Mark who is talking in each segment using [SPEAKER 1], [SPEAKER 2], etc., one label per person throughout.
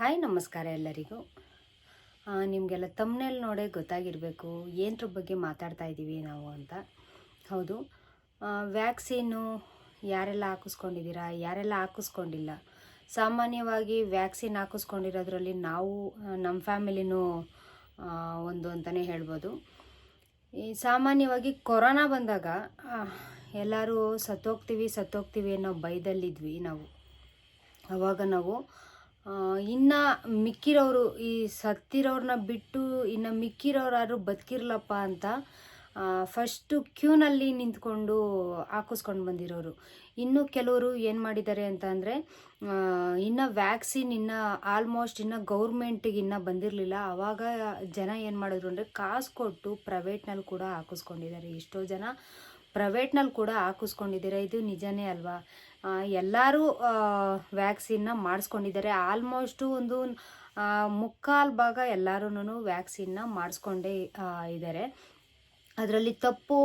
[SPEAKER 1] Hi, ನಮಸ್ಕಾರ ಎಲ್ಲರಿಗೂ. ನಿಮಗೆಲ್ಲ ತಮ್ಮನೇಲಿ ನೋಡೇ ಗೊತ್ತಾಗಿರಬೇಕು. ಏನರ ಬಗ್ಗೆ ಮಾತಾಡ್ತಾ ಇದ್ದೀವಿ ನಾವು ಅಂತ. ಹೌದು. ವ್ಯಾಕ್ಸಿನ್ನು ಯಾರೆಲ್ಲ ಹಾಕಿಸ್ಕೊಂಡಿದ್ದೀರಾ, ಯಾರೆಲ್ಲ ಹಾಕಿಸ್ಕೊಂಡಿಲ್ಲ? ಸಾಮಾನ್ಯವಾಗಿ ವ್ಯಾಕ್ಸಿನ್ ಹಾಕಿಸ್ಕೊಂಡಿರೋದ್ರಲ್ಲಿ ನಾವು ನಮ್ಮ ಫ್ಯಾಮಿಲಿನೂ ಒಂದು ಅಂತಲೇ ಹೇಳ್ಬೋದು. ಈ, ಸಾಮಾನ್ಯವಾಗಿ ಕೊರೋನಾ ಬಂದಾಗ ಎಲ್ಲರೂ ಸತ್ತೋಗ್ತೀವಿ ಸತ್ತೋಗ್ತೀವಿ ಅನ್ನೋ ಭಯದಲ್ಲಿದ್ವಿ ನಾವು. ಅವಾಗ ನಾವು ಇನ್ನ ಮಿಕ್ಕಿರೋರು, ಈ ಸತ್ತಿರೋರನ್ನ ಬಿಟ್ಟು ಇನ್ನು ಮಿಕ್ಕಿರೋರು ಬದುಕಿರ್ಲಪ್ಪ ಅಂತ ಫಸ್ಟು ಕ್ಯೂನಲ್ಲಿ ನಿಂತ್ಕೊಂಡು ಹಾಕಿಸ್ಕೊಂಡು ಬಂದಿರೋರು. ಇನ್ನು ಕೆಲವರು ಏನು ಮಾಡಿದ್ದಾರೆ ಅಂತ ಅಂದರೆ ಇನ್ನು ವ್ಯಾಕ್ಸಿನ್ ಇನ್ನು ಆಲ್ಮೋಸ್ಟ್ ಇನ್ನು ಗೌರ್ಮೆಂಟಿಗೆ ಇನ್ನು ಬಂದಿರಲಿಲ್ಲ. ಆವಾಗ ಜನ ಏನು ಮಾಡಿದ್ರು ಅಂದರೆ, ಕಾಸು ಕೊಟ್ಟು ಪ್ರೈವೇಟ್ನಲ್ಲಿ ಕೂಡ ಹಾಕಿಸ್ಕೊಂಡಿದ್ದಾರೆ. ಎಷ್ಟೋ ಜನ ಪ್ರೈವೇಟ್ನಲ್ಲಿ ಕೂಡ ಹಾಕಿಸ್ಕೊಂಡಿದ್ದಾರೆ? ಇದು ನಿಜನೇ ಅಲ್ವಾ? ಎಲ್ಲರೂ ವ್ಯಾಕ್ಸಿನ್ನ ಮಾಡಿಸ್ಕೊಂಡಿದ್ದಾರೆ. ಆಲ್ಮೋಸ್ಟು ಒಂದು ಮುಕ್ಕಾಲು ಭಾಗ ಎಲ್ಲರೂ ವ್ಯಾಕ್ಸಿನ್ನ ಮಾಡಿಸ್ಕೊಂಡೇ ಇದ್ದಾರೆ ಅದರಲ್ಲಿ ತಪ್ಪು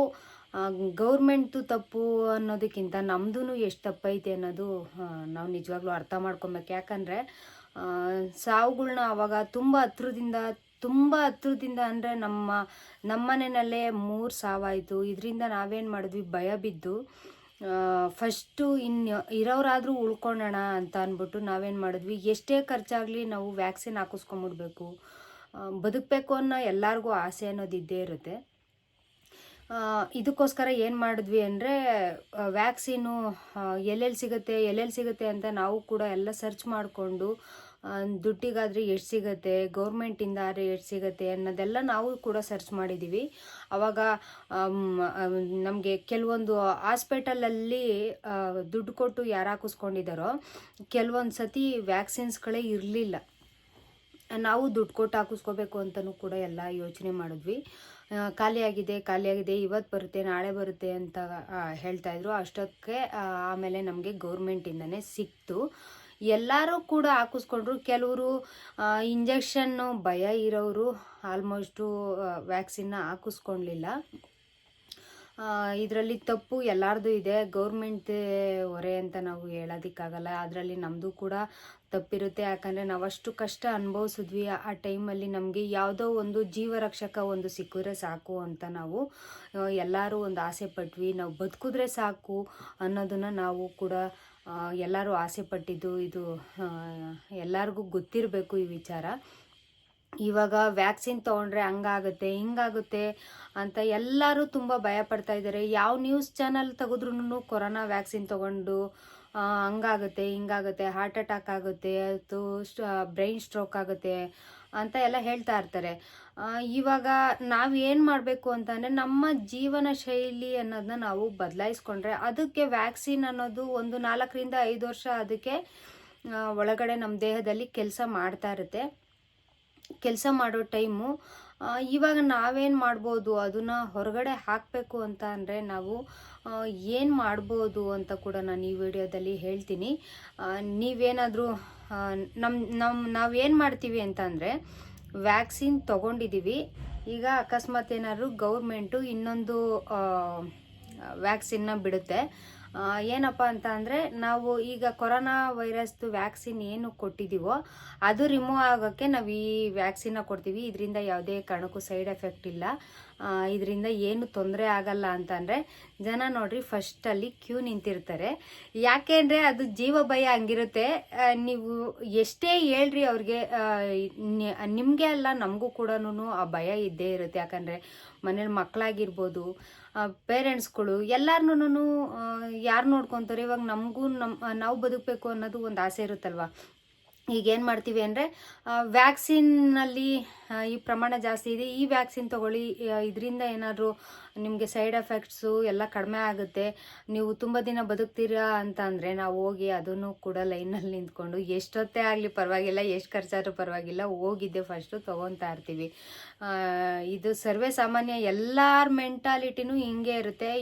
[SPEAKER 1] ಗೌರ್ಮೆಂಟ್ದು ತಪ್ಪು ಅನ್ನೋದಕ್ಕಿಂತ ನಮ್ಮದು ಎಷ್ಟು ತಪ್ಪೈತೆ ಅನ್ನೋದು ನಾವು ನಿಜವಾಗ್ಲೂ ಅರ್ಥ ಮಾಡ್ಕೊಬೇಕು. ಯಾಕಂದರೆ ಸಾವುಗಳನ್ನ ಆವಾಗ ತುಂಬ ಹತ್ರದಿಂದ ತುಂಬ ಹತ್ರದಿಂದ ಅಂದರೆ ನಮ್ಮ ನಮ್ಮನೆಯಲ್ಲೇ ಮೂರು ಸಾವಾಯಿತು. ಇದರಿಂದ ನಾವೇನು ಮಾಡಿದ್ವಿ, ಭಯ ಬಿದ್ದು ಫಸ್ಟು ಇನ್ನು ಇರೋರಾದರೂ ಉಳ್ಕೊಳ್ಳೋಣ ಅಂತ ಅಂದ್ಬಿಟ್ಟು ನಾವೇನು ಮಾಡಿದ್ವಿ. ಎಷ್ಟೇ ಖರ್ಚಾಗಲಿ ನಾವು ವ್ಯಾಕ್ಸಿನ್ ಹಾಕಿಸ್ಕೊಂಬಿಡ್ಬೇಕು. ಬದುಕಬೇಕು ಅನ್ನೋ ಎಲ್ಲರಿಗೂ ಆಸೆ ಅನ್ನೋದು ಇದ್ದೇ ಇರುತ್ತೆ. ಇದಕ್ಕೋಸ್ಕರ ಏನು ಮಾಡಿದ್ವಿ ಅಂದರೆ ವ್ಯಾಕ್ಸಿನು ಎಲ್ಲೆಲ್ಲಿ ಸಿಗುತ್ತೆ ಎಲ್ಲೆಲ್ಲಿ ಸಿಗುತ್ತೆ ಅಂತ ನಾವು ಕೂಡ ಎಲ್ಲ ಸರ್ಚ್ ಮಾಡಿಕೊಂಡು ದುಡ್ಡಿಗಾದರೆ ಎಷ್ಟು ಸಿಗುತ್ತೆ, ಗೌರ್ಮೆಂಟಿಂದ ಆದರೆ ಎಷ್ಟು ಸಿಗುತ್ತೆ ಅನ್ನೋದೆಲ್ಲ ನಾವು ಕೂಡ ಸರ್ಚ್ ಮಾಡಿದ್ದೀವಿ ಆವಾಗ ನಮಗೆ ಕೆಲವೊಂದು ಹಾಸ್ಪಿಟಲಲ್ಲಿ ದುಡ್ಡು ಕೊಟ್ಟು ಯಾರು ಹಾಕಿಸ್ಕೊಂಡಿದ್ದಾರೋ ಕೆಲವೊಂದು ಸತಿ ವ್ಯಾಕ್ಸಿನ್ಸ್ಗಳೇ ಇರಲಿಲ್ಲ. ನಾವು ದುಡ್ಡು ಕೊಟ್ಟು ಹಾಕಿಸ್ಕೋಬೇಕು ಅಂತಲೂ ಕೂಡ ಎಲ್ಲ ಯೋಚನೆ ಮಾಡಿದ್ವಿ. ಖಾಲಿಯಾಗಿದೆ ಖಾಲಿಯಾಗಿದೆ ಇವತ್ತು ಬರುತ್ತೆ, ನಾಳೆ ಬರುತ್ತೆ ಅಂತ ಹೇಳ್ತಾಯಿದ್ರು ಅಷ್ಟಕ್ಕೆ ಆಮೇಲೆ ನಮಗೆ ಗೌರ್ಮೆಂಟಿಂದನೇ ಸಿಕ್ತು. ಎಲ್ಲರೂ ಕೂಡ ಹಾಕಿಸ್ಕೊಂಡ್ರು. ಕೆಲವರು ಇಂಜೆಕ್ಷನ್ನು ಭಯ ಇರೋರು ಆಲ್ಮೋಸ್ಟು ವ್ಯಾಕ್ಸಿನ್ನ ಹಾಕಿಸ್ಕೊಳ್ಲಿಲ್ಲ. ಇದರಲ್ಲಿ ತಪ್ಪು ಎಲ್ಲರದು ಇದೆ. ಗೌರ್ಮೆಂಟ್ ಹೊರೆ ಅಂತ ನಾವು ಹೇಳೋದಕ್ಕಾಗಲ್ಲ. ಅದರಲ್ಲಿ ನಮ್ಮದು ಕೂಡ ತಪ್ಪಿರುತ್ತೆ. ಯಾಕಂದರೆ ನಾವು ಅಷ್ಟು ಕಷ್ಟ ಅನುಭವಿಸಿದ್ವಿ. ಆ ಟೈಮಲ್ಲಿ ನಮಗೆ ಯಾವುದೋ ಒಂದು ಜೀವರಕ್ಷಕ ಒಂದು ಸಿಕ್ಕಿದ್ರೆ ಸಾಕು ಅಂತ ನಾವು ಎಲ್ಲರೂ ಒಂದು ಆಸೆ ಪಟ್ವಿ. ನಾವು ಬದುಕಿದ್ರೆ ಸಾಕು ಅನ್ನೋದನ್ನು ನಾವು ಕೂಡ ಎಲ್ಲರೂ ಆಸೆ ಪಟ್ಟಿದ್ದು ಇದು ಎಲ್ಲರಿಗೂ ಗೊತ್ತಿರಬೇಕು ಈ ವಿಚಾರ. ಇವಾಗ ವ್ಯಾಕ್ಸಿನ್ ತೊಗೊಂಡ್ರೆ ಹಂಗಾಗುತ್ತೆ, ಹಿಂಗಾಗುತ್ತೆ ಅಂತ ಎಲ್ಲರೂ ತುಂಬ ಭಯ ಪಡ್ತಾ ಇದ್ದಾರೆ. ಯಾವ ನ್ಯೂಸ್ ಚಾನಲ್ ತೆಗೆದ್ರೂ ಕೊರೋನಾ ವ್ಯಾಕ್ಸಿನ್ ತೊಗೊಂಡು ಹಂಗಾಗುತ್ತೆ, ಹಿಂಗಾಗುತ್ತೆ ಹಾರ್ಟ್ ಅಟ್ಯಾಕ್ ಆಗುತ್ತೆ, ಅದು ಬ್ರೈನ್ ಸ್ಟ್ರೋಕ್ ಆಗುತ್ತೆ ಅಂತ ಎಲ್ಲ ಹೇಳ್ತಾ ಇರ್ತಾರೆ. ಇವಾಗ ನಾವು ಏನು ಮಾಡಬೇಕು ಅಂತಂದರೆ ನಮ್ಮ ಜೀವನ ಶೈಲಿ ಅನ್ನೋದನ್ನ ನಾವು ಬದಲಾಯಿಸ್ಕೊಂಡ್ರೆ ಅದಕ್ಕೆ ವ್ಯಾಕ್ಸಿನ್ ಅನ್ನೋದು ಒಂದು ನಾಲ್ಕರಿಂದ ಐದು ವರ್ಷ ಅದಕ್ಕೆ ಒಳಗಡೆ ನಮ್ಮ ದೇಹದಲ್ಲಿ ಕೆಲಸ ಮಾಡ್ತಾ ಇರುತ್ತೆ. ಕೆಲಸ ಮಾಡೋ ಟೈಮು ಇವಾಗ ನಾವೇನು ಮಾಡ್ಬೋದು, ಅದನ್ನು ಹೊರಗಡೆ ಹಾಕಬೇಕು ಅಂತ ಅಂದರೆ ನಾವು ಏನು ಮಾಡ್ಬೋದು ಅಂತ ಕೂಡ ನಾನು ಈ ವಿಡಿಯೋದಲ್ಲಿ ಹೇಳ್ತೀನಿ. ನೀವೇನಾದರೂ ನಮ್ಮ ನಮ್ಮ ನಾವೇನು ಮಾಡ್ತೀವಿ ಅಂತಂದರೆ ವ್ಯಾಕ್ಸಿನ್ ತೊಗೊಂಡಿದ್ದೀವಿ ಈಗ ಅಕಸ್ಮಾತ್ ಏನಾದ್ರು ಗೌರ್ಮೆಂಟು ಇನ್ನೊಂದು ವ್ಯಾಕ್ಸಿನ್ನ ಬಿಡುತ್ತೆ. ಏನಪ್ಪ ಅಂತ ಅಂದರೆ ನಾವು ಈಗ ಕೊರೋನಾ ವೈರಸ್ದು ವ್ಯಾಕ್ಸಿನ್ ಏನು ಕೊಟ್ಟಿದ್ದೀವೋ ಅದು ರಿಮೂವ್ ಆಗೋಕ್ಕೆ ನಾವು ಈ ವ್ಯಾಕ್ಸಿನ್ನ ಕೊಡ್ತೀವಿ. ಇದರಿಂದ ಯಾವುದೇ ಕಾರಣಕ್ಕೂ ಸೈಡ್ ಎಫೆಕ್ಟ್ ಇಲ್ಲ. ಇದರಿಂದ ಏನು ತೊಂದರೆ ಆಗಲ್ಲ ಅಂತಂದರೆ ಜನ ನೋಡ್ರಿ ಫಸ್ಟಲ್ಲಿ ಕ್ಯೂ ನಿಂತಿರ್ತಾರೆ. ಯಾಕೆಂದರೆ ಅದು ಜೀವ ಭಯ ಹಂಗಿರುತ್ತೆ. ನೀವು ಎಷ್ಟೇ ಹೇಳ್ರಿ ಅವ್ರಿಗೆ ನಿಮಗೆ ಅಲ್ಲ, ನಮಗೂ ಕೂಡ ಆ ಭಯ ಇದ್ದೇ ಇರುತ್ತೆ. ಯಾಕಂದರೆ ಮನೇಲಿ ಮಕ್ಕಳಾಗಿರ್ಬೋದು ಪೇರೆಂಟ್ಸ್ಗಳು ಎಲ್ಲಾರ್ನೂ ಯಾರು ನೋಡ್ಕೊತಾರೆ? ಇವಾಗ ನಮಗೂ ನಮ್ಮ ನಾವು ಬದುಕಬೇಕು ಅನ್ನೋದು ಒಂದು ಆಸೆ ಇರುತ್ತಲ್ವ? ಈಗ ಏನು ಮಾಡ್ತೀವಿ ಅಂದರೆ ವ್ಯಾಕ್ಸಿನ್ನಲ್ಲಿ ಈ ಪ್ರಮಾಣ ಜಾಸ್ತಿ ಇದೆ. ಈ ವ್ಯಾಕ್ಸಿನ್ ತಗೊಳ್ಳಿ ಇದರಿಂದ ಏನಾದರೂ ನಿಮಗೆ ಸೈಡ್ ಎಫೆಕ್ಟ್ಸು ಎಲ್ಲ ಕಡಿಮೆ ಆಗುತ್ತೆ. ನೀವು ತುಂಬ ದಿನ ಬದುಕ್ತೀರಾ ಅಂತ ಅಂದರೆ, ನಾವು ಹೋಗಿ ಅದನ್ನು ಕೂಡ ಲೈನಲ್ಲಿ ನಿಂತ್ಕೊಂಡು, ಎಷ್ಟೊತ್ತೇ ಆಗಲಿ ಪರವಾಗಿಲ್ಲ, ಎಷ್ಟು ಖರ್ಚಾದರೂ ಪರವಾಗಿಲ್ಲ, ಹೋಗಿದ್ದೆ ಫಸ್ಟು ತೊಗೊತಾ ಇರ್ತೀವಿ. ಇದು ಸರ್ವೇ ಸಾಮಾನ್ಯ ಎಲ್ಲರ ಮೆಂಟಾಲಿಟಿನೂ ಹಿಂಗೆ ಇರುತ್ತೆ.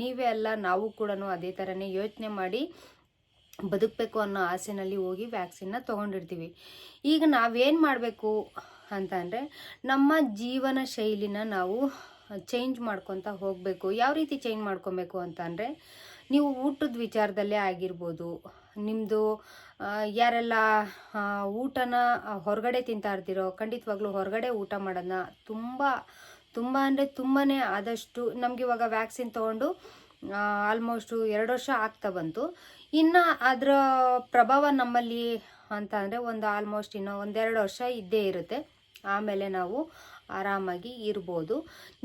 [SPEAKER 1] ನೀವೇ ಅಲ್ಲ, ನಾವು ಕೂಡ ಅದೇ ಥರನೇ ಯೋಚನೆ ಮಾಡಿ ಬದುಕಬೇಕು ಅನ್ನೋ ಆಸೆನಲ್ಲಿ ಹೋಗಿ ವ್ಯಾಕ್ಸಿನ್ನ ತೊಗೊಂಡಿರ್ತೀವಿ. ಈಗ ನಾವೇನು ಮಾಡಬೇಕು ಅಂತ ಅಂದರೆ ನಮ್ಮ ಜೀವನ ಶೈಲಿನ ನಾವು ಚೇಂಜ್ ಮಾಡ್ಕೊತ ಹೋಗಬೇಕು. ಯಾವ ರೀತಿ ಚೇಂಜ್ ಮಾಡ್ಕೊಬೇಕು ಅಂತ ಅಂದರೆ ನೀವು ಊಟದ ವಿಚಾರದಲ್ಲೇ ಆಗಿರ್ಬೋದು. ನಿಮ್ಮದು ಯಾರೆಲ್ಲ ಊಟನ ಹೊರಗಡೆ ತಿಂತಾ ಇರ್ತೀರೋ ಖಂಡಿತವಾಗ್ಲೂ ಹೊರಗಡೆ ಊಟ ಮಾಡೋದನ್ನ ತುಂಬ ತುಂಬ ಅಂದರೆ ತುಂಬಾ ಆದಷ್ಟು ನಮಗಿವಾಗ ವ್ಯಾಕ್ಸಿನ್ ತೊಗೊಂಡು ಆಲ್ಮೋಸ್ಟು ಎರಡು ವರ್ಷ ಆಗ್ತಾ ಬಂತು. ಇನ್ನು ಅದರ ಪ್ರಭಾವ ನಮ್ಮಲ್ಲಿ ಅಂತ ಅಂದರೆ ಒಂದು ಆಲ್ಮೋಸ್ಟ್ ಇನ್ನೂ ಒಂದೆರಡು ವರ್ಷ ಇದ್ದೇ ಇರುತ್ತೆ. ಆಮೇಲೆ ನಾವು ಆರಾಮಾಗಿ ಇರ್ಬೋದು.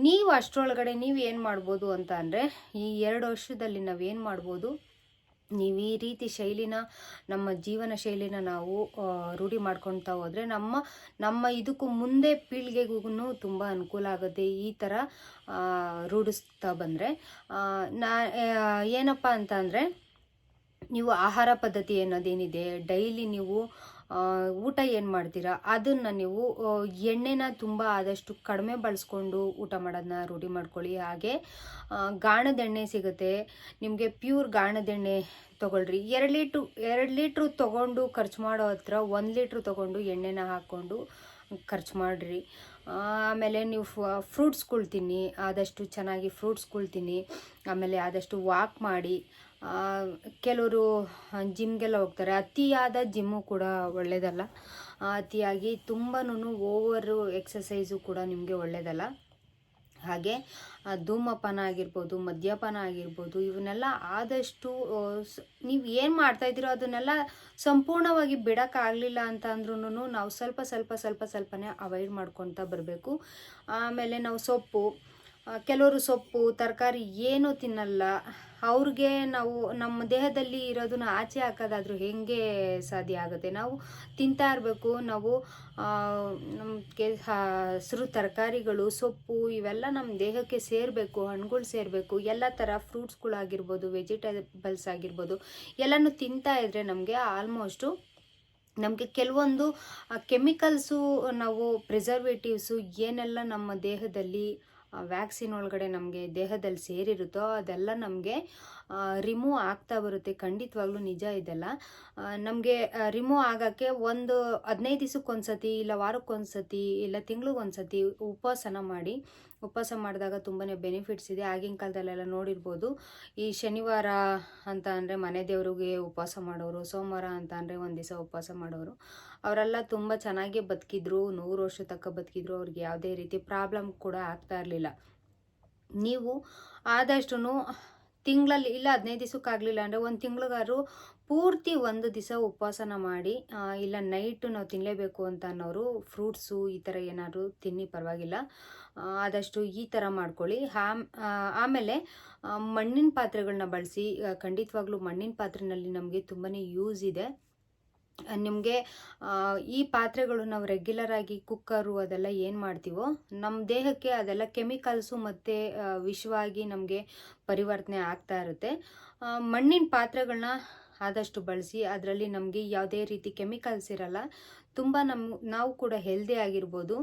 [SPEAKER 1] ನೀವು ಅಷ್ಟರೊಳಗಡೆ ನೀವು ಏನು ಮಾಡ್ಬೋದು ಅಂತ ಅಂದರೆ ಈ ಎರಡು ವರ್ಷದಲ್ಲಿ ನಾವೇನು ಮಾಡ್ಬೋದು? ನೀವು ಈ ರೀತಿ ಶೈಲಿನ ನಮ್ಮ ಜೀವನ ಶೈಲಿನ ನಾವು ರೂಢಿ ಮಾಡ್ಕೊಳ್ತಾ ಹೋದರೆ ನಮ್ಮ ನಮ್ಮ ಇದಕ್ಕೂ ಮುಂದೆ ಪೀಳಿಗೆಗೂ ತುಂಬ ಅನುಕೂಲ ಆಗುತ್ತೆ ಈ ಥರ ರೂಢಿಸ್ತಾ ಬಂದರೆ. ನಾ ಏನಪ್ಪ ಅಂತ ಅಂದರೆ ನೀವು ಆಹಾರ ಪದ್ಧತಿ ಅನ್ನೋದೇನಿದೆ, ಡೈಲಿ ನೀವು ಊಟ ಏನು ಮಾಡ್ತೀರಾ, ಅದನ್ನು ನೀವು ಎಣ್ಣೆನ ತುಂಬ ಆದಷ್ಟು ಕಡಿಮೆ ಬಳಸ್ಕೊಂಡು ಊಟ ಮಾಡೋದನ್ನ ರೂಢಿ ಮಾಡ್ಕೊಳ್ಳಿ. ಹಾಗೆ ಗಾಣದೆಣ್ಣೆ ಸಿಗುತ್ತೆ. ನಿಮಗೆ ಪ್ಯೂರ್ ಗಾಣದ ಎಣ್ಣೆ ತೊಗೊಳ್ರಿ. ಎರಡು ಲೀಟ್ರು ಎರಡು ಲೀಟ್ರು ತೊಗೊಂಡು ಖರ್ಚು ಮಾಡೋ ಹತ್ರ ಒಂದು ಲೀಟ್ರು ತೊಗೊಂಡು ಎಣ್ಣೆನ ಹಾಕ್ಕೊಂಡು ಖರ್ಚು ಮಾಡಿರಿ. ಆಮೇಲೆ ನೀವು ಫ್ರೂಟ್ಸ್ಗಳು ತಿನ್ನಿ ಆದಷ್ಟು ಚೆನ್ನಾಗಿ ಫ್ರೂಟ್ಸ್ಗಳು ತಿನ್ನಿ ಆಮೇಲೆ ಆದಷ್ಟು ವಾಕ್ ಮಾಡಿ ಕೆಲವರು ಜಿಮ್ಗೆಲ್ಲ ಹೋಗ್ತಾರೆ. ಅತಿಯಾದ ಜಿಮ್ಮು ಕೂಡ ಒಳ್ಳೆಯದಲ್ಲ ಅತಿಯಾಗಿ ತುಂಬಾ ಓವರು ಎಕ್ಸಸೈಸು ಕೂಡ ನಿಮಗೆ ಒಳ್ಳೆಯದಲ್ಲ ಹಾಗೆ ಧೂಮಪಾನ ಆಗಿರ್ಬೋದು, ಮದ್ಯಪಾನ ಆಗಿರ್ಬೋದು, ಇವನ್ನೆಲ್ಲ ಆದಷ್ಟು ನೀವು ಏನು ಮಾಡ್ತಾಯಿದ್ದೀರೋ ಅದನ್ನೆಲ್ಲ ಸಂಪೂರ್ಣವಾಗಿ ಬಿಡೋಕ್ಕಾಗಲಿಲ್ಲ ಅಂತ ಅಂದ್ರೂ ನಾವು ಸ್ವಲ್ಪ ಸ್ವಲ್ಪ ಸ್ವಲ್ಪ ಸ್ವಲ್ಪನೇ ಅವಾಯ್ಡ್ ಮಾಡ್ಕೊತಾ ಬರಬೇಕು. ಆಮೇಲೆ ನಾವು ಸೊಪ್ಪು ಕೆಲವರು ಸೊಪ್ಪು, ತರಕಾರಿ ಏನೂ ತಿನ್ನಲ್ಲ. ಅವ್ರಿಗೆ ನಾವು ನಮ್ಮ ದೇಹದಲ್ಲಿ ಇರೋದನ್ನ ಆಚೆ ಹಾಕೋದಾದ್ರೂ ಹೆಂಗೆ ಸಾಧ್ಯ ಆಗುತ್ತೆ? ನಾವು ತಿಂತಾ ಇರಬೇಕು, ನಾವು ನಮಗೆ ಹಸಿರು ತರಕಾರಿಗಳು, ಸೊಪ್ಪು ಇವೆಲ್ಲ ನಮ್ಮ ದೇಹಕ್ಕೆ ಸೇರಬೇಕು, ಹಣ್ಣುಗಳು ಸೇರಬೇಕು. ಎಲ್ಲ ಥರ ಫ್ರೂಟ್ಸ್ಗಳಾಗಿರ್ಬೋದು, ವೆಜಿಟೇಬಲ್ಸ್ ಆಗಿರ್ಬೋದು, ಎಲ್ಲನೂ ತಿಂತಾ ಇದ್ದರೆ ನಮಗೆ ಆಲ್ಮೋಸ್ಟು ನಮಗೆ ಕೆಲವೊಂದು ಕೆಮಿಕಲ್ಸು ನಾವು, ಪ್ರಿಸರ್ವೇಟಿವ್ಸು ಏನೆಲ್ಲ ನಮ್ಮ ದೇಹದಲ್ಲಿ ವ್ಯಾಕ್ಸಿನ್ ಒಳಗಡೆ ನಮಗೆ ದೇಹದಲ್ಲಿ ಸೇರಿರುತ್ತೋ ಅದೆಲ್ಲ ನಮಗೆ ರಿಮೂವ್ ಆಗ್ತಾ ಬರುತ್ತೆ. ಖಂಡಿತವಾಗ್ಲೂ ನಿಜ ಇದೆಲ್ಲ. ನಮಗೆ ರಿಮೂವ್ ಆಗೋಕ್ಕೆ ಒಂದು ಹದಿನೈದು ದಿವಸಕ್ಕೊಂದ್ಸತಿ ಇಲ್ಲ ವಾರಕ್ಕೊಂದ್ಸತಿ ಇಲ್ಲ ತಿಂಗ್ಳಿಗೊಂದ್ಸತಿ ಉಪವಾಸನ ಮಾಡಿ, ಉಪವಾಸ ಮಾಡಿದಾಗ ತುಂಬಾ ಬೆನಿಫಿಟ್ಸ್ ಇದೆ. ಆಗಿನ ಕಾಲದಲ್ಲೆಲ್ಲ ನೋಡಿರ್ಬೋದು. ಈ ಶನಿವಾರ ಅಂತ ಅಂದರೆ ಮನೆ ದೇವರಿಗೆ ಉಪವಾಸ ಮಾಡೋರು, ಸೋಮವಾರ ಅಂತ ಅಂದರೆ ಒಂದು ದಿವಸ ಉಪವಾಸ ಮಾಡೋರು. ಅವರೆಲ್ಲ ತುಂಬ ಚೆನ್ನಾಗಿ ಬದುಕಿದ್ರು, ನೂರು ವರ್ಷ ತಕ್ಕ ಬದುಕಿದ್ರು, ಅವ್ರಿಗೆ ಯಾವುದೇ ರೀತಿ ಪ್ರಾಬ್ಲಮ್ ಕೂಡ ಆಗ್ತಾ ಇರಲಿಲ್ಲ. ನೀವು ಆದಷ್ಟು ತಿಂಗಳಲ್ಲಿ, ಇಲ್ಲ ಹದಿನೈದು ದಿವಸಕ್ಕಾಗಲಿಲ್ಲ ಅಂದರೆ ಒಂದು ತಿಂಗಳಿಗಾದ್ರು ಪೂರ್ತಿ ಒಂದು ದಿವಸ ಉಪವಾಸನ ಮಾಡಿ ಇಲ್ಲ ನೈಟು ನಾವು ತಿನ್ನಲೇಬೇಕು ಅಂತ ಅನ್ನೋರು ಫ್ರೂಟ್ಸು ಈ ಥರ ಏನಾದರೂ ತಿನ್ನಿ ಪರವಾಗಿಲ್ಲ. ಆದಷ್ಟು ಈ ಥರ ಮಾಡ್ಕೊಳ್ಳಿ. ಆಮ್ ಆಮೇಲೆ ಮಣ್ಣಿನ ಪಾತ್ರೆಗಳನ್ನ ಬಳಸಿ ಖಂಡಿತವಾಗ್ಲೂ ಮಣ್ಣಿನ ಪಾತ್ರೆಯಲ್ಲಿ ನಮಗೆ ತುಂಬಾ ಯೂಸ್ ಇದೆ. ನಿಮಗೆ ಈ ಪಾತ್ರೆಗಳು ನಾವು ರೆಗ್ಯುಲರ್ ಆಗಿ ಕುಕ್ಕರು ಅದೆಲ್ಲ ಏನು ಮಾಡ್ತೀವೋ ನಮ್ಮ ದೇಹಕ್ಕೆ ಅದೆಲ್ಲ ಕೆಮಿಕಲ್ಸು ಮತ್ತು ವಿಷವಾಗಿ ನಮಗೆ ಪರಿವರ್ತನೆ ಆಗ್ತಾ ಇರುತ್ತೆ. ಮಣ್ಣಿನ ಪಾತ್ರೆಗಳನ್ನ ಆದಷ್ಟು ಬಳಸಿ, ಅದರಲ್ಲಿ ನಮಗೆ ಯಾವುದೇ ರೀತಿ ಕೆಮಿಕಲ್ಸ್ ಇರಲ್ಲ. ತುಂಬ ನಮ್ಮ ನಾವು ಕೂಡ ಹೆಲ್ದಿ ಆಗಿರ್ಬೋದು.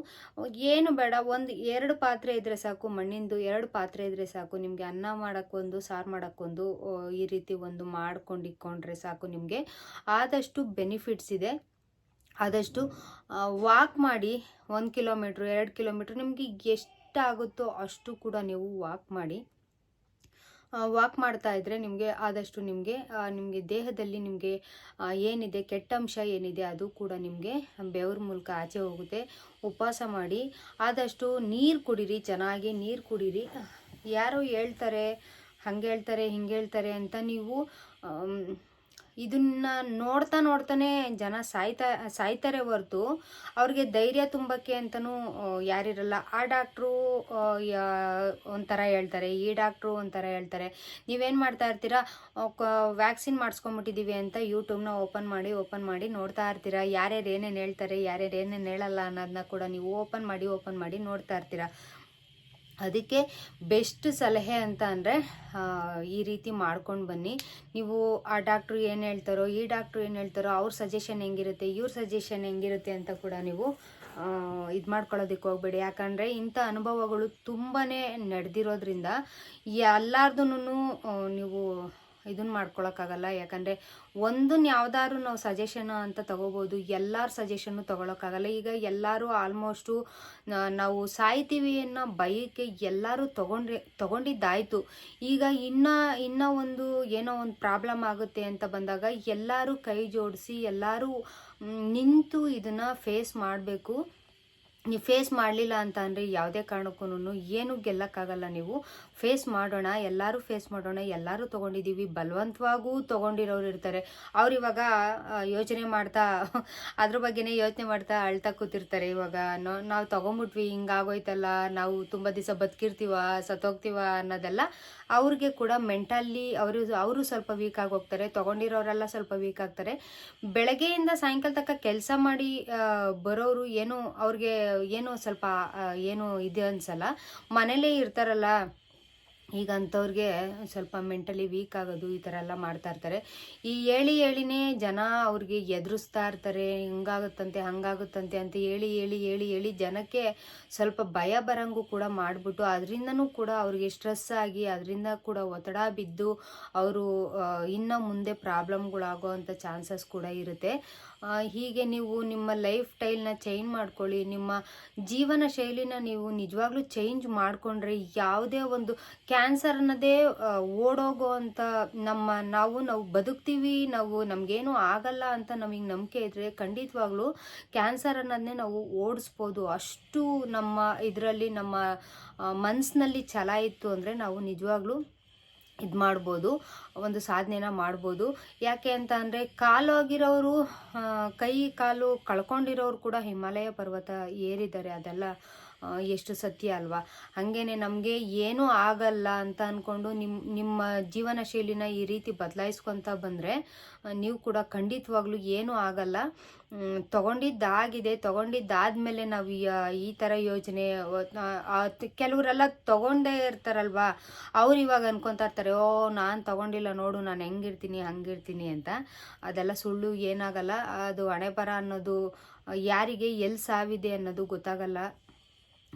[SPEAKER 1] ಏನು ಬೇಡ, ಒಂದು ಎರಡು ಪಾತ್ರೆ ಇದ್ದರೆ ಸಾಕು, ಮಣ್ಣಿಂದು ಎರಡು ಪಾತ್ರೆ ಇದ್ದರೆ ಸಾಕು, ನಿಮಗೆ ಅನ್ನ ಮಾಡೋಕ್ಕೊಂದು, ಸಾರು ಮಾಡೋಕ್ಕೊಂದು ಈ ರೀತಿ ಒಂದು ಮಾಡ್ಕೊಂಡು ಇಟ್ಕೊಂಡ್ರೆ ಸಾಕು ನಿಮಗೆ. ಆದಷ್ಟು ಬೆನಿಫಿಟ್ಸ್ ಇದೆ. ಆದಷ್ಟು ವಾಕ್ ಮಾಡಿ, ಒಂದು ಕಿಲೋಮೀಟ್ರ್ ಎರಡು ಕಿಲೋಮೀಟ್ರ್ ನಿಮಗೆ ಎಷ್ಟಾಗುತ್ತೋ ಅಷ್ಟು ಕೂಡ ನೀವು ವಾಕ್ ಮಾಡಿ. ವಾಕ್ ಮಾಡ್ತಾ ಇದ್ರೆ ನಿಮಗೆ ಆದಷ್ಟು ನಿಮಗೆ ನಿಮಗೆ ದೇಹದಲ್ಲಿ ನಿಮಗೆ ಏನಿದೆ, ಕೆಟ್ಟ ಅಂಶ ಏನಿದೆ ಅದು ಕೂಡ ನಿಮಗೆ ಬೆವ್ರ ಮೂಲಕ ಆಚೆ ಹೋಗುತ್ತೆ. ಉಪವಾಸ ಮಾಡಿ ಆದಷ್ಟು ನೀರು ಕುಡೀರಿ, ಚೆನ್ನಾಗಿ ನೀರು ಕುಡೀರಿ. ಯಾರು ಹೇಳ್ತಾರೆ, ಹಂಗೆ ಹೇಳ್ತಾರೆ, ಹಿಂಗೆ ಹೇಳ್ತಾರೆ ಅಂತ ನೀವು ಇದನ್ನ ನೋಡ್ತಾ ನೋಡ್ತಾನೆ ಜನ ಸಾಯ್ತಾ, ಸಾಯ್ತಾರೆ ಹೊರತು ಅವ್ರಿಗೆ ಧೈರ್ಯ ತುಂಬಕ್ಕೆ ಅಂತಲೂ ಯಾರಿರಲ್ಲ. ಆ ಡಾಕ್ಟ್ರು ಒಂಥರ ಹೇಳ್ತಾರೆ. ಈ ಡಾಕ್ಟ್ರು ಒಂಥರ ಹೇಳ್ತಾರೆ. ನೀವೇನು ಮಾಡ್ತಾ ಇರ್ತೀರಾ? ವ್ಯಾಕ್ಸಿನ್ ಮಾಡಿಸ್ಕೊಂಬಿಟ್ಟಿದ್ದೀವಿ ಅಂತ ಯೂಟ್ಯೂಬ್ನ ಓಪನ್ ಮಾಡಿ ಓಪನ್ ಮಾಡಿ ನೋಡ್ತಾ ಇರ್ತೀರಾ? ಯಾರ್ಯಾರು ಏನೇನು ಹೇಳ್ತಾರೆ? ಯಾರ್ಯಾರು ಏನೇನು ಹೇಳಲ್ಲ ಅನ್ನೋದನ್ನ ಕೂಡ ನೀವು ಓಪನ್ ಮಾಡಿ ಓಪನ್ ಮಾಡಿ ನೋಡ್ತಾ ಇರ್ತೀರಾ? ಅದಕ್ಕೆ ಬೆಸ್ಟ್ ಸಲಹೆ ಅಂತ ಅಂದರೆ ಈ ರೀತಿ ಮಾಡ್ಕೊಂಡು ಬನ್ನಿ. ನೀವು ಆ ಡಾಕ್ಟ್ರು ಏನು ಹೇಳ್ತಾರೋ, ಈ ಡಾಕ್ಟ್ರು ಏನು ಹೇಳ್ತಾರೋ, ಅವ್ರ ಸಜೆಷನ್ ಹೆಂಗಿರುತ್ತೆ, ಇವ್ರ ಸಜೆಷನ್ ಹೆಂಗಿರುತ್ತೆ ಅಂತ ಕೂಡ ನೀವು ಇದು ಮಾಡ್ಕೊಳ್ಳೋದಕ್ಕೆ ಹೋಗ್ಬೇಡಿ. ಯಾಕಂದರೆ ಇಂಥ ಅನುಭವಗಳು ತುಂಬಾ ನಡೆದಿರೋದ್ರಿಂದ ಎಲ್ಲಾರ್ದು ನೀವು ಇದನ್ನ ಮಾಡ್ಕೊಳಕ್ಕಾಗಲ್ಲ. ಯಾಕಂದರೆ ಒಂದನ್ನ ಯಾವ್ದಾದ್ರು ನಾವು ಸಜೆಷನ್ ಅಂತ ತಗೋಬೋದು. ಎಲ್ಲರ ಸಜೆಷನ್ನು ತಗೊಳಕ್ಕಾಗಲ್ಲ. ಈಗ ಎಲ್ಲರೂ ಆಲ್ಮೋಸ್ಟು ನಾವು ಸಾಯ್ತೀವಿ ಅನ್ನೋ ಬಯಕೆ ಎಲ್ಲರೂ ತಗೊಂಡ್ರೆ, ತಗೊಂಡಿದ್ದಾಯ್ತು. ಈಗ ಇನ್ನ ಇನ್ನ ಒಂದು ಏನೋ ಒಂದು ಪ್ರಾಬ್ಲಮ್ ಆಗುತ್ತೆ ಅಂತ ಬಂದಾಗ ಎಲ್ಲರೂ ಕೈ ಜೋಡಿಸಿ ಎಲ್ಲರೂ ನಿಂತು ಇದನ್ನ ಫೇಸ್ ಮಾಡಬೇಕು. ನೀವು ಫೇಸ್ ಮಾಡಲಿಲ್ಲ ಅಂತ ಅಂದರೆ ಯಾವುದೇ ಕಾರಣಕ್ಕೂ ಏನು ಗೆಲ್ಲಕ್ಕಾಗಲ್ಲ ನೀವು. ಫೇಸ್ ಮಾಡೋಣ, ಎಲ್ಲರೂ ಫೇಸ್ ಮಾಡೋಣ, ಎಲ್ಲರೂ ತೊಗೊಂಡಿದ್ದೀವಿ, ಬಲವಂತವಾಗೂ ತೊಗೊಂಡಿರೋರು ಇರ್ತಾರೆ. ಅವ್ರು ಇವಾಗ ಯೋಚನೆ ಮಾಡ್ತಾ, ಅದ್ರ ಬಗ್ಗೆನೇ ಯೋಚನೆ ಮಾಡ್ತಾ ಅಳ್ತಾ ಕೂತಿರ್ತಾರೆ ಇವಾಗ. ನಾವು ತೊಗೊಂಬಿಟ್ವಿ, ಹಿಂಗಾಗೋಯ್ತಲ್ಲ, ನಾವು ತುಂಬ ದಿವಸ ಬದುಕಿರ್ತೀವ, ಸತ್ತೋಗ್ತೀವ ಅನ್ನೋದೆಲ್ಲ ಅವ್ರಿಗೆ ಕೂಡ ಮೆಂಟಲ್ಲಿ ಅವರು ಅವರು ಸ್ವಲ್ಪ ವೀಕ್ ಹೋಗ್ತಾರೆ, ತೊಗೊಂಡಿರೋರೆಲ್ಲ ಸ್ವಲ್ಪ ವೀಕ್ ಆಗ್ತಾರೆ. ಬೆಳಗ್ಗೆಯಿಂದ ಸಾಯಂಕಾಲ ತನಕ ಕೆಲಸ ಮಾಡಿ ಬರೋರು ಏನು ಅವ್ರಿಗೆ ಏನು ಸ್ವಲ್ಪ ಏನು ಇದೆ ಅನ್ಸಲ್ಲ. ಮನೇಲೇ ಇರ್ತಾರಲ್ಲ ಈಗ ಅಂಥವ್ರಿಗೆ ಸ್ವಲ್ಪ ಮೆಂಟಲಿ ವೀಕ್ ಆಗೋದು ಈ ಥರ ಎಲ್ಲ ಮಾಡ್ತಾ ಇರ್ತಾರೆ. ಈ ಹೇಳಿ ಹೇಳಿನೇ ಜನ ಅವ್ರಿಗೆ ಎದುರಿಸ್ತಾ ಇರ್ತಾರೆ, ಹಿಂಗಾಗುತ್ತಂತೆ, ಹಂಗಾಗುತ್ತಂತೆ ಅಂತ ಹೇಳಿ ಹೇಳಿ ಹೇಳಿ ಹೇಳಿ ಜನಕ್ಕೆ ಸ್ವಲ್ಪ ಭಯ ಬರಂಗೂ ಕೂಡ ಮಾಡಿಬಿಟ್ಟು ಅದರಿಂದನೂ ಕೂಡ ಅವ್ರಿಗೆ ಸ್ಟ್ರೆಸ್ ಆಗಿ, ಅದರಿಂದ ಕೂಡ ಒತ್ತಡ ಬಿದ್ದು ಅವರು ಇನ್ನು ಮುಂದೆ ಪ್ರಾಬ್ಲಮ್ಗಳಾಗೋ ಅಂಥ ಚಾನ್ಸಸ್ ಕೂಡ ಇರುತ್ತೆ. ಹೀಗೆ ನೀವು ನಿಮ್ಮ ಲೈಫ್ ಸ್ಟೈಲ್ನ ಚೇಂಜ್ ಮಾಡ್ಕೊಳ್ಳಿ, ನಿಮ್ಮ ಜೀವನ ಶೈಲಿನ ನೀವು ನಿಜವಾಗ್ಲೂ ಚೇಂಜ್ ಮಾಡಿಕೊಂಡ್ರೆ ಯಾವುದೇ ಒಂದು ಕ್ಯಾನ್ಸರ್ ಅನ್ನೋದೇ ಓಡೋಗೋ ಅಂತ ನಮ್ಮ ನಾವು ನಾವು ಬದುಕ್ತೀವಿ, ನಾವು ನಮಗೇನು ಆಗಲ್ಲ ಅಂತ ನಮಗೆ ನಂಬಿಕೆ ಇದ್ರೆ ಖಂಡಿತವಾಗ್ಲೂ ಕ್ಯಾನ್ಸರ್ ಅನ್ನೋದನ್ನೇ ನಾವು ಓಡಿಸ್ಬೋದು. ಅಷ್ಟು ನಮ್ಮ ಇದರಲ್ಲಿ ನಮ್ಮ ಮನಸ್ಸಿನಲ್ಲಿ ಛಲ ಇತ್ತು ಅಂದರೆ ನಾವು ನಿಜವಾಗ್ಲೂ ಇದು ಮಾಡ್ಬೋದು, ಒಂದು ಸಾಧನೆನ ಮಾಡ್ಬೋದು. ಯಾಕೆ ಅಂತ ಅಂದರೆ ಕಾಲಾಗಿರೋರು ಕೈ, ಕಾಲು ಕಳ್ಕೊಂಡಿರೋರು ಕೂಡ ಹಿಮಾಲಯ ಪರ್ವತ ಏರಿದ್ದಾರೆ ಅದೆಲ್ಲ. ಎಷ್ಟು ಸತ್ಯ ಅಲ್ವಾ? ಹಾಗೇನೆ ನಮಗೆ ಏನೂ ಆಗಲ್ಲ ಅಂತ ಅಂದ್ಕೊಂಡು ನಿಮ್ಮ ನಿಮ್ಮ ಜೀವನ ಶೈಲಿನ ಈ ರೀತಿ ಬದಲಾಯಿಸ್ಕೊತ ಬಂದರೆ ನೀವು ಕೂಡ ಖಂಡಿತವಾಗ್ಲೂ ಏನೂ ಆಗಲ್ಲ. ತಗೊಂಡಿದ್ದಾಗಿದೆ, ತಗೊಂಡಿದ್ದಾದ್ಮೇಲೆ ನಾವು ಈ ಥರ ಯೋಜನೆ ಕೆಲವರೆಲ್ಲ ತಗೊಂಡೇ ಇರ್ತಾರಲ್ವಾ? ಅವ್ರು ಇವಾಗ ಅನ್ಕೊತಾ ಇರ್ತಾರೆ, ಓ, ನಾನು ತಗೊಂಡಿಲ್ಲ ನೋಡು, ನಾನು ಹೆಂಗಿರ್ತೀನಿ, ಹಂಗಿರ್ತೀನಿ ಅಂತ. ಅದೆಲ್ಲ ಸುಳ್ಳು ಏನಾಗಲ್ಲ. ಅದು ಹಣೆ ಬರ ಅನ್ನೋದು ಯಾರಿಗೆ ಎಲ್ಲಿ ಸಾವಿದೆ ಅನ್ನೋದು ಗೊತ್ತಾಗಲ್ಲ.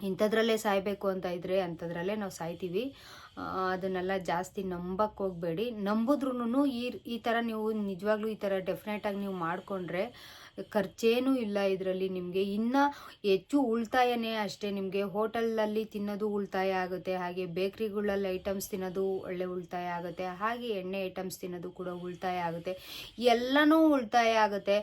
[SPEAKER 1] ಇಂಥದ್ರಲ್ಲೇ ಸಾಯಬೇಕು ಅಂತ ಇದ್ರೆ ಅಂಥದ್ರಲ್ಲೇ ನಾವು ಸಾಯ್ತೀವಿ. ಅದನ್ನೆಲ್ಲ ಜಾಸ್ತಿ ನಂಬಕ್ಕೆ ಹೋಗಬೇಡಿ. ನಂಬಿದ್ರೂ ಈ ಈ ಥರ ನೀವು ನಿಜವಾಗ್ಲೂ ಈ ಥರ ಡೆಫಿನೆಟಾಗಿ ನೀವು ಮಾಡಿಕೊಂಡ್ರೆ ಖರ್ಚೇನೂ ಇಲ್ಲ ಇದರಲ್ಲಿ ನಿಮಗೆ. ಇನ್ನು ಹೆಚ್ಚು ಉಳಿತಾಯನೇ ಅಷ್ಟೇ ನಿಮಗೆ. ಹೋಟೆಲಲ್ಲಿ ತಿನ್ನೋದು ಉಳಿತಾಯ ಆಗುತ್ತೆ. ಹಾಗೆ ಬೇಕ್ರಿಗಳಲ್ಲಿ ಐಟಮ್ಸ್ ತಿನ್ನೋದು ಒಳ್ಳೆ ಉಳಿತಾಯ ಆಗುತ್ತೆ. ಹಾಗೆ ಎಣ್ಣೆ ಐಟಮ್ಸ್ ತಿನ್ನೋದು ಕೂಡ ಉಳಿತಾಯ ಆಗುತ್ತೆ. ಎಲ್ಲನೂ ಉಳಿತಾಯ ಆಗುತ್ತೆ.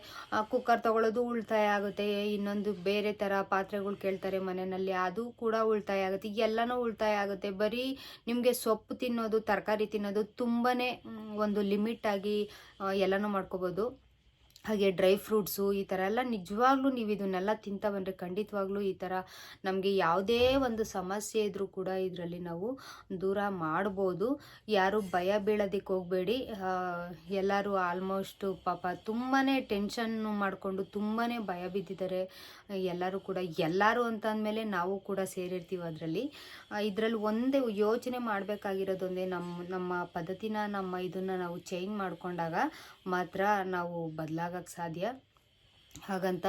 [SPEAKER 1] ಕುಕ್ಕರ್ ತಗೊಳ್ಳೋದು ಉಳಿತಾಯ ಆಗುತ್ತೆ. ಇನ್ನೊಂದು ಬೇರೆ ಥರ ಪಾತ್ರೆಗಳು ಕೇಳ್ತಾರೆ ಮನೆಯಲ್ಲಿ. ಅದು ಕೂಡ ಉಳಿತಾಯ ಆಗುತ್ತೆ. ಎಲ್ಲನೂ ಉಳಿತಾಯ ಆಗುತ್ತೆ. ಬರೀ ನಿಮಗೆ ಸೊಪ್ಪು ತಿನ್ನೋದು, ತರಕಾರಿ ತಿನ್ನೋದು ತುಂಬಾ ಒಂದು ಲಿಮಿಟ್ ಆಗಿ ಎಲ್ಲನೂ ಮಾಡ್ಕೋಬೋದು. ಹಾಗೆ ಡ್ರೈ ಫ್ರೂಟ್ಸು ಈ ಥರ ಎಲ್ಲ ನಿಜವಾಗ್ಲೂ ನೀವು ಇದನ್ನೆಲ್ಲ ತಿಂತ ಬಂದರೆ ಖಂಡಿತವಾಗ್ಲೂ ಈ ಥರ ನಮಗೆ ಯಾವುದೇ ಒಂದು ಸಮಸ್ಯೆ ಇದ್ದರೂ ಕೂಡ ಇದರಲ್ಲಿ ನಾವು ದೂರ ಮಾಡ್ಬೋದು. ಯಾರು ಭಯ ಬೀಳೋದಕ್ಕೆ ಹೋಗಬೇಡಿ. ಎಲ್ಲರೂ ಆಲ್ಮೋಸ್ಟು ಪಾಪ ತುಂಬಾ ಟೆನ್ಷನ್ನು ಮಾಡಿಕೊಂಡು ತುಂಬಾ ಭಯ ಬಿದ್ದಿದ್ದಾರೆ. ಎಲ್ಲರೂ ಕೂಡ, ಎಲ್ಲರೂ ಅಂತ ಅಂದಮೇಲೆ ನಾವು ಕೂಡ ಸೇರಿರ್ತೀವಿ ಅದರಲ್ಲಿ. ಇದರಲ್ಲಿ ಒಂದೇ ಯೋಚನೆ ಮಾಡಬೇಕಾಗಿರೋದೊಂದೇ ನಮ್ಮ ನಮ್ಮ ಪದ್ಧತಿನ, ನಮ್ಮ ಇದನ್ನು ನಾವು ಚೇಂಜ್ ಮಾಡಿಕೊಂಡಾಗ ಮಾತ್ರ ನಾವು ಬದಲಾಗಕ್ಕೆ ಸಾಧ್ಯ. ಹಾಗಂತ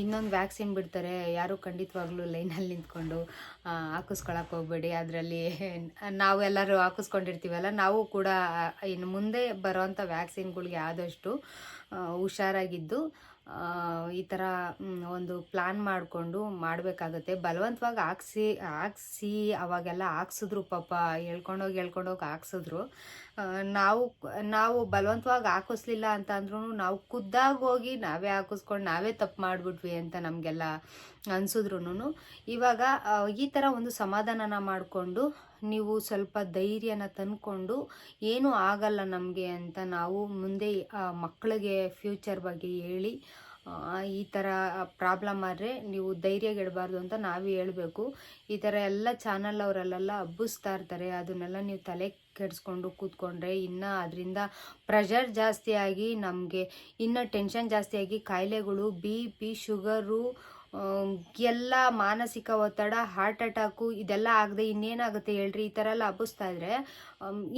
[SPEAKER 1] ಇನ್ನೊಂದು ವ್ಯಾಕ್ಸಿನ್ ಬಿಡ್ತಾರೆ. ಯಾರು ಖಂಡಿತವಾಗ್ಲೂ ಲೈನಲ್ಲಿ ನಿಂತ್ಕೊಂಡು ಹಾಕಿಸ್ಕೊಳಕ್ಕೆ ಹೋಗ್ಬೇಡಿ. ಅದರಲ್ಲಿ ನಾವೆಲ್ಲರೂ ಹಾಕಿಸ್ಕೊಂಡಿರ್ತೀವಲ್ಲ, ನಾವು ಕೂಡ ಇನ್ನು ಮುಂದೆ ಬರೋವಂಥ ವ್ಯಾಕ್ಸಿನ್ಗಳಿಗೆ ಆದಷ್ಟು ಹುಷಾರಾಗಿದ್ದು ಈ ಥರ ಒಂದು ಪ್ಲಾನ್ ಮಾಡಿಕೊಂಡು ಮಾಡಬೇಕಾಗುತ್ತೆ. ಬಲವಂತವಾಗಿ ಹಾಕ್ಸಿ ಹಾಕ್ಸಿ, ಅವಾಗೆಲ್ಲ ಹಾಕ್ಸಿದ್ರು ಪಾಪ. ಹೇಳ್ಕೊಂಡೋಗಿ ಹೇಳ್ಕೊಂಡೋಗಿ ಹಾಕ್ಸಿದ್ರು. ನಾವು ನಾವು ಬಲವಂತವಾಗಿ ಹಾಕಿಸ್ಲಿಲ್ಲ ಅಂತ ಅಂದ್ರೂ ನಾವು ಖುದ್ದಾಗಿ ಹೋಗಿ ನಾವೇ ಹಾಕಿಸ್ಕೊಂಡು ನಾವೇ ತಪ್ಪು ಮಾಡಿಬಿಟ್ವಿ ಅಂತ ನಮಗೆಲ್ಲ ಅನ್ಸಿದ್ರು ಇವಾಗ ಈ ಥರ ಒಂದು ಸಮಾಧಾನನ ಮಾಡಿಕೊಂಡು ನೀವು ಸ್ವಲ್ಪ ಧೈರ್ಯನ ತಂದ್ಕೊಂಡು ಏನೂ ಆಗಲ್ಲ ನಮಗೆ ಅಂತ ನಾವು ಮುಂದೆ ಮಕ್ಕಳಿಗೆ ಫ್ಯೂಚರ್ ಬಗ್ಗೆ ಹೇಳಿ ಈ ಥರ ಪ್ರಾಬ್ಲಮ್ ಆದರೆ ನೀವು ಧೈರ್ಯಗೆಡಬಾರ್ದು ಅಂತ ನಾವೇ ಹೇಳಬೇಕು. ಈ ಥರ ಎಲ್ಲ ಚಾನಲ್ ಅವರಲ್ಲೆಲ್ಲ ಹಬ್ಬಿಸ್ತಾ ಇರ್ತಾರೆ. ಅದನ್ನೆಲ್ಲ ನೀವು ತಲೆ ಕೆಡಿಸ್ಕೊಂಡು ಕೂತ್ಕೊಂಡ್ರೆ ಇನ್ನು ಅದರಿಂದ ಪ್ರೆಷರ್ ಜಾಸ್ತಿ ಆಗಿ ನಮಗೆ ಇನ್ನು ಟೆನ್ಷನ್ ಜಾಸ್ತಿ ಆಗಿ ಕಾಯಿಲೆಗಳು ಬಿ ಪಿ ಶುಗರು ಎಲ್ಲ ಮಾನಸಿಕ ಒತ್ತಡ ಹಾರ್ಟ್ ಅಟ್ಯಾಕು ಇದೆಲ್ಲ ಆಗದೆ ಇನ್ನೇನಾಗುತ್ತೆ ಹೇಳ್ರಿ? ಈ ಥರ ಎಲ್ಲ ಹಬ್ಬಿಸ್ತಾ ಇದ್ರೆ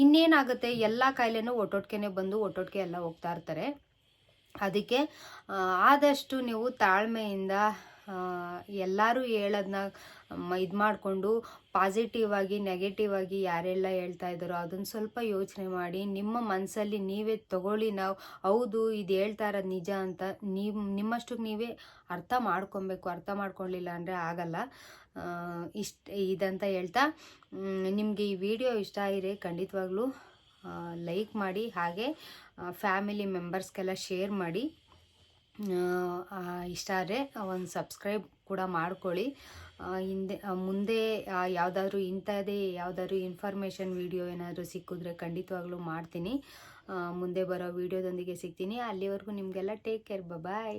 [SPEAKER 1] ಇನ್ನೇನಾಗುತ್ತೆ? ಎಲ್ಲ ಕಾಯಿಲೆನೂ ಒಟ್ಟೊಟ್ಟಿಗೆ ಬಂದು ಒಟ್ಟೊಟ್ಟಿಗೆ ಎಲ್ಲ ಹೋಗ್ತಾ ಇರ್ತಾರೆ. ಅದಕ್ಕೆ ಆದಷ್ಟು ನೀವು ತಾಳ್ಮೆಯಿಂದ ಎಲ್ಲರೂ ಹೇಳೋದನ್ನ ಇದು ಮಾಡಿಕೊಂಡು ಪಾಸಿಟಿವ್ ಆಗಿ ನೆಗೆಟಿವ್ ಆಗಿ ಯಾರೆಲ್ಲ ಹೇಳ್ತಾ ಇದ್ದಾರೋ ಅದನ್ನು ಸ್ವಲ್ಪ ಯೋಚನೆ ಮಾಡಿ, ನಿಮ್ಮ ಮನಸ್ಸಲ್ಲಿ ನೀವೇ ತಗೊಳ್ಳಿ ನಾವು, ಹೌದು ಇದು ಹೇಳ್ತಾ ಇರೋದು ನಿಜ ಅಂತ ನೀವು ನಿಮ್ಮಷ್ಟಕ್ಕೆ ನೀವೇ ಅರ್ಥ ಮಾಡ್ಕೊಬೇಕು, ಅರ್ಥ ಮಾಡ್ಕೊಳ್ಳಿಲ್ಲ ಅಂದರೆ ಆಗಲ್ಲ. ಇಷ್ಟ, ಇದಂತ ಹೇಳ್ತಾ ನಿಮಗೆ ಈ ವಿಡಿಯೋ ಇಷ್ಟ ಆಗಿದೆ ಖಂಡಿತವಾಗ್ಲೂ ಲೈಕ್ ಮಾಡಿ, ಹಾಗೆ ಫ್ಯಾಮಿಲಿ ಮೆಂಬರ್ಸ್ಗೆಲ್ಲ ಶೇರ್ ಮಾಡಿ ಇಷ್ಟ ಆದರೆ ಒಂದು ಸಬ್ಸ್ಕ್ರೈಬ್ ಕೂಡ ಮಾಡ್ಕೊಳ್ಳಿ. ಹಿಂದೆ ಮುಂದೆ ಯಾವುದಾದ್ರೂ ಇಂಥದ್ದೇ ಯಾವುದಾದ್ರೂ ಇನ್ಫಾರ್ಮೇಷನ್ ವಿಡಿಯೋ ಏನಾದರೂ ಸಿಕ್ಕಿದ್ರೆ ಖಂಡಿತವಾಗ್ಲೂ ಮಾಡ್ತೀನಿ. ಮುಂದೆ ಬರೋ ವಿಡಿಯೋದೊಂದಿಗೆ ಸಿಗ್ತೀನಿ. ಅಲ್ಲಿವರೆಗೂ ನಿಮಗೆಲ್ಲ ಟೇಕ್ ಕೇರ್ ಬಾಯ್